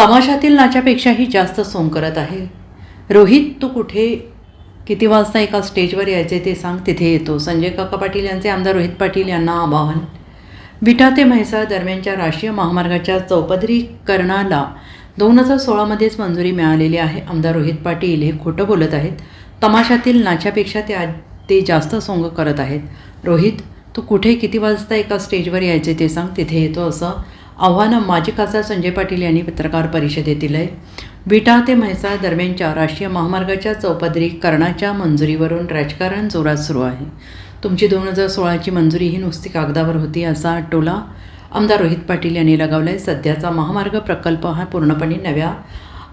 तमाशातील नाच्यापेक्षाही जास्त सोंग करत आहे. रोहित तू कुठे? किती वाजता एका स्टेजवर यायचे ते सांग तिथे येतो. संजय काका पाटील यांचे आमदार रोहित पाटील यांना आवाहन. विटा ते म्हैसाळ दरम्यानच्या राष्ट्रीय महामार्गाच्या चौपदरीकरणाला दोन हजार सोळामध्येच मंजुरी मिळालेली आहे. आमदार रोहित पाटील हे खोटं बोलत आहेत. तमाशातील नाच्यापेक्षा ते ते जास्त सोंग करत आहेत. रोहित तू कुठे? किती वाजता एका स्टेजवर यायचे ते सांग तिथे येतो असं आव्हानं माजी खासदार संजय पाटील यांनी पत्रकार परिषदेत दिलं आहे. विटा ते म्हैसाळ दरम्यानच्या राष्ट्रीय महामार्गाच्या चौपदरीकरणाच्या मंजुरीवरून राजकारण जोरात सुरू आहे. तुमची दोन हजार सोळाची मंजुरी ही नुसती कागदावर होती असा टोला आमदार रोहित पाटील यांनी लगावला आहे सध्याचा महामार्ग प्रकल्प हा पूर्णपणे नव्या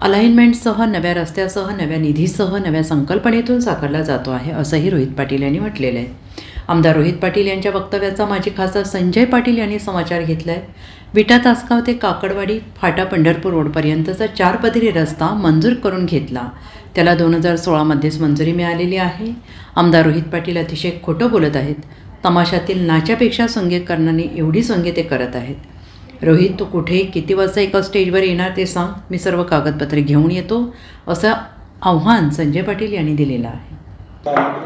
अलाइनमेंटसह नव्या रस्त्यासह नव्या निधीसह नव्या संकल्पनेतून साकारला जातो आहे असंही रोहित पाटील यांनी म्हटलेलं आहे. आमदार रोहित पाटील यांच्या वक्तव्याचा माजी खासदार संजय पाटील यांनी समाचार घेतला आहे विटा तासगाव ते काकडवाडी फाटा पंढरपूर रोडपर्यंतचा चार पदरी रस्ता मंजूर करून घेतला. त्याला दोन हजार सोळामध्येच मंजुरी मिळालेली आहे. आमदार रोहित पाटील अतिशय खोटं बोलत आहेत. तमाशातील नाच्यापेक्षा संगीतकरणाने एवढी संगीत ते करत आहेत. रोहित तू कुठे? किती वाजता एका स्टेजवर येणार ते सांग. मी सर्व कागदपत्रे घेऊन येतो असं आव्हान संजय पाटील यांनी दिलेलं आहे.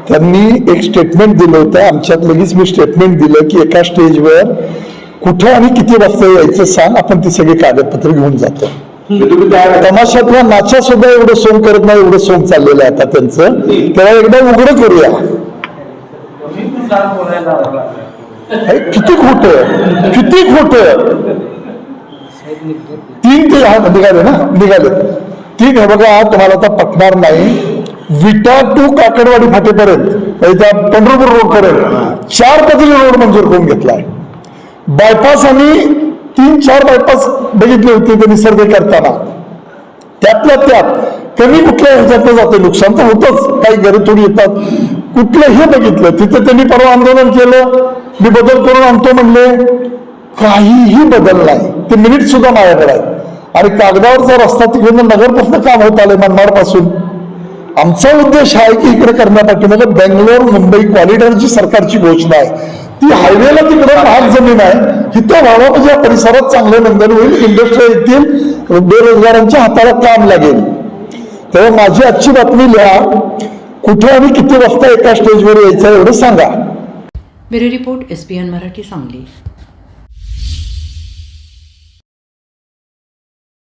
त्यांनी एक स्टेटमेंट दिलं होतं. आमच्यात लगेच मी स्टेटमेंट दिलं की एका स्टेजवर कुठं आणि किती वाजता यायचं सांग आपण ती सगळी कागदपत्र घेऊन जातो. तमाशातल्या नाच्या सुद्धा एवढं सोंग करत नाही एवढं सोंग चाललेलं आहे आता त्यांचं. त्याला एकदा उघडं करूया. किती खोट किती खोट. तीन ते हा निघाले ना निघाले. ठीक आहे बघा तुम्हाला आता पटणार नाही. विटा टू काकडवाडी फाटेपर्यंत म्हणजे त्या पंढरपूर रोड पर्यंत चार पदरी रोड मंजूर करून घेतलाय. बायपास आम्ही तीन चार बायपास बघितले होते त्यांनी सर्वे करताना. त्यातल्या त्यात कमी कुठल्या ह्याच्यातलं जातं नुकसान तर होतच. काही घरी थोडी येतात. कुठलंही बघितलं तिथे त्यांनी परवा आंदोलन केलं. मी बदल करून आणतो म्हणले. काहीही बदल नाही. ते मिनिट सुद्धा माझ्याकडे आहेत. आणि कागदावरचा रस्ता तिकडनं नगरपासून काम होत आलंय मनमाडपासून आमचा उद्देश आहे की इकडे करण्यासाठी म्हणजे बेंगलोर मुंबई कॉरिडॉरची सरकारची घोषणा आहे. ती हायवेला तिकडे भाग जमीन आहे. तिथं व्हावं म्हणजे या परिसरात चांगलं नंदन होईल इंडस्ट्री येतील बेरोजगारांच्या हाताला काम लागेल. तेव्हा माझी आजची बातमी लिहा कुठे आणि किती वाजता एका स्टेजवर यायचं एवढं सांगा. Bureau report S P N Marathi Sangli.